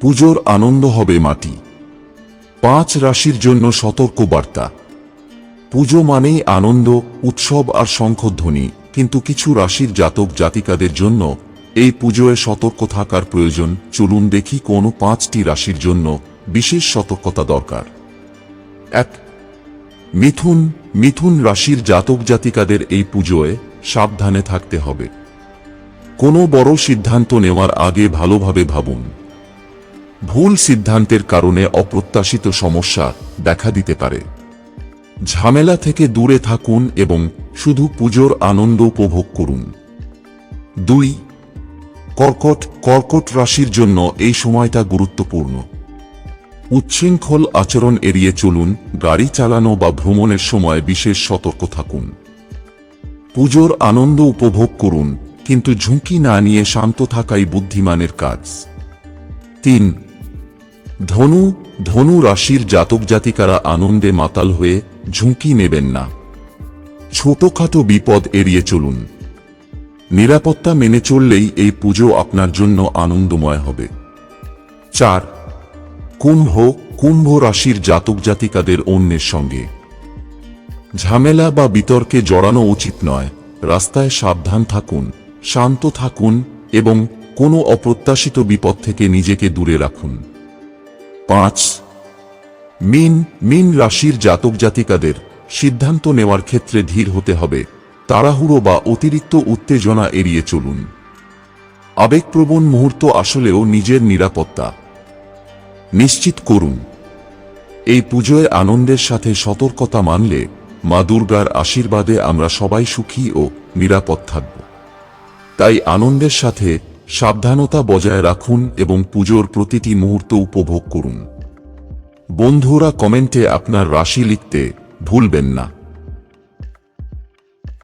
পুজোর আনন্দ হবে মাটি। পাঁচ রাশির জন্য সতর্ক বার্তা পুজো মানেই আনন্দ, উৎসব আর শঙ্খধ্বনি কিন্তু কিছু রাশির জাতক জাতিকাদের জন্য এই পুজোয় সতর্ক থাকার প্রয়োজন। চলুন দেখি কোন পাঁচটি রাশির জন্য বিশেষ সতর্কতা দরকার। এক, মিথুন। মিথুন রাশির জাতক জাতিকাদের এই পুজোয় সাবধানে থাকতে হবে। কোনো বড় সিদ্ধান্ত নেওয়ার আগে ভালোভাবে ভাবুন। ভুল সিদ্ধান্তের কারণে অপ্রত্যাশিত সমস্যা দেখা দিতে পারে। ঝামেলা থেকে দূরে থাকুন এবং শুধু পুজোর আনন্দ উপভোগ করুন। দুই, কর্কট কর্কট রাশির জন্য এই সময়টা গুরুত্বপূর্ণ। উচ্ছৃঙ্খল আচরণ এড়িয়ে চলুন, গাড়ি চালানো বা ভ্রমণের সময় বিশেষ সতর্ক থাকুন। পুজোর আনন্দ উপভোগ করুন, কিন্তু ঝুঁকি না নিয়ে শান্ত থাকাই বুদ্ধিমানের কাজ। তিন ধনু ধনু রাশির জাতক জাতিকারা আনন্দে মাতাল হয়ে ঝুঁকি নেবেন না। ছোটখাটো বিপদ এড়িয়ে চলুন। নিরাপত্তা মেনে চললেই এই পুজো আপনার জন্য আনন্দময় হবে। চার, কুম্ভ কুম্ভ রাশির জাতক জাতিকাদের অন্যের সঙ্গে। ঝামেলা বা বিতর্কে জড়ানো উচিত নয়। রাস্তায় সাবধান থাকুন, শান্ত থাকুন এবং কোনো অপ্রত্যাশিত বিপদ থেকে নিজেকে দূরে রাখুন। পাঁচ, মিন মিন রাশির জাতক জাতিকাদের সিদ্ধান্ত নেওয়ার ক্ষেত্রে ধীর হতে হবে। তাড়াহুড়ো বা অতিরিক্ত উত্তেজনা এড়িয়ে চলুন। আবেগপ্রবণ মুহূর্ত আসলেও নিজের নিরাপত্তা। নিশ্চিত করুন। এই পুজোয় আনন্দের সাথে সতর্কতা মানলে মা দুর্গার আশীর্বাদে আমরা সবাই সুখী ও নিরাপদ থাকব। তাই আনন্দের সাথে সাবধানতা বজায় রাখুন এবং পুজোর প্রতিটি মুহূর্ত উপভোগ করুন। বন্ধুরা কমেন্টে আপনার রাশি লিখতে ভুলবেন না।